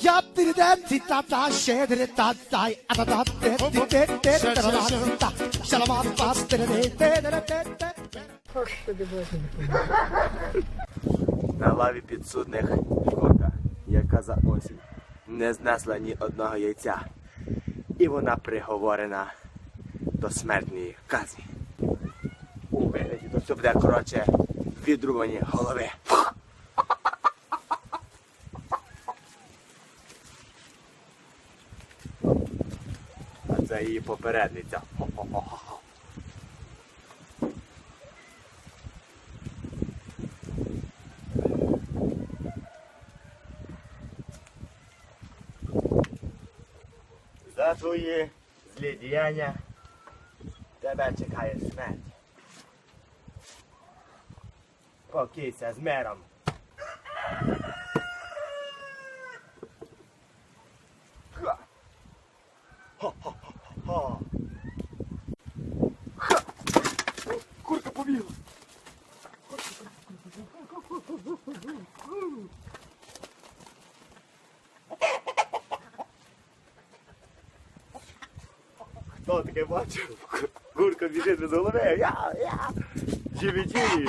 Yap diri den tit tap ta she diri ta tay ata ta te ti te te te ta ta ta shalama pas diri te te te te te Господи Боже. На лаві підсудних шкода, яка за осінь не знесла ні одного яйця. І вона приговорена до смертної казні. У вигляді то все буде коротше відрубані голови. Це її попередниця. Хо-хо-хо-хо. За твої злі діяння тебе чекає смерть. Покійся з миром. Хто таке бачив? Курка біжить без голови. Я, я. Живіті.